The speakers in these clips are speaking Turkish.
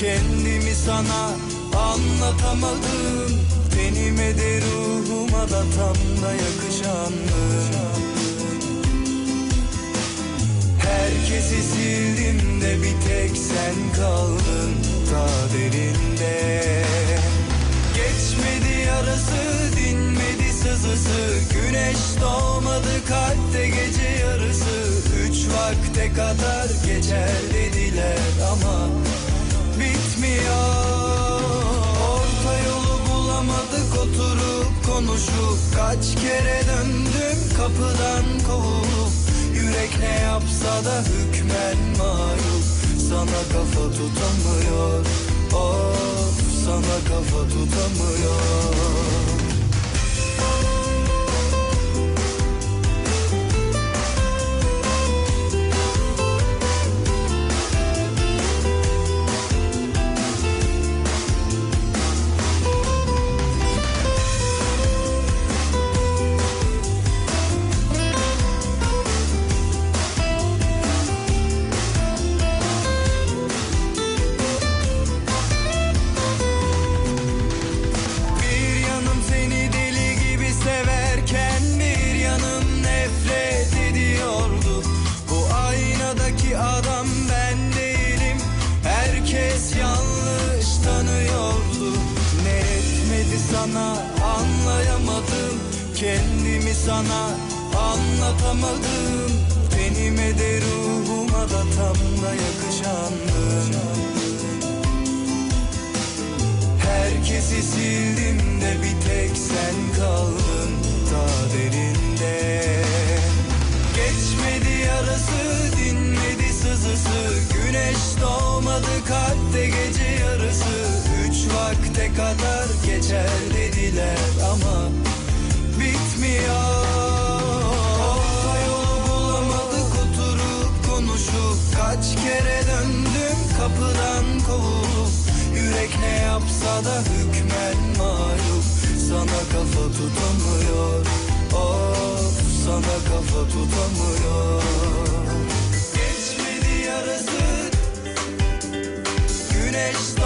Kendimi sana anlatamadım. Tenime de ruhuma da tam da yakışanlı Herkesi sildim de bir tek sen kaldın. Ta derinde. Geçmedi yarası dinmedi sızısı. Güneş doğmadı kalpte gece vakte kadar geçer dediler ama bitmiyor. Orta yolu bulamadık oturup konuşup Kaç kere döndüm kapıdan kovulup Yürek ne yapsa da hükmen mağlup. Sana kafa tutamıyor Of sana kafa tutamıyor sana anlayamadım. Kendimi sana anlatamadım. Tenime de ruhuma da tam da yakışandı Herkesi sildim de bir tek sen kaldın ta derinde. Geçmedi yarası dinmedi sızısı. Güneş doğmadı kalpte gece yarısı vakte kadar geçer dediler ama bitmiyor. Yolu bulamadık oturup konuşup Kaç kere döndüm kapıdan kovulup. Yürek ne yapsa da hükmen mağlup. Sana kafa tutamıyor. Of sana kafa tutamıyor. Geçmedi yarası. Güneş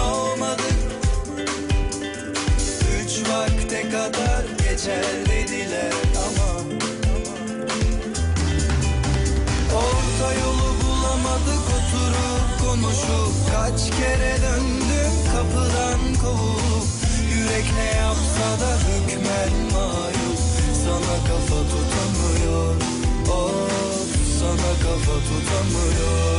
geçer dediler ama. Orta yolu bulamadık oturup konuşup Kaç kere döndüm kapıdan kovulup Yürek ne yapsa da hükmen mağlup. Sana kafa tutamıyor Of sana kafa tutamıyor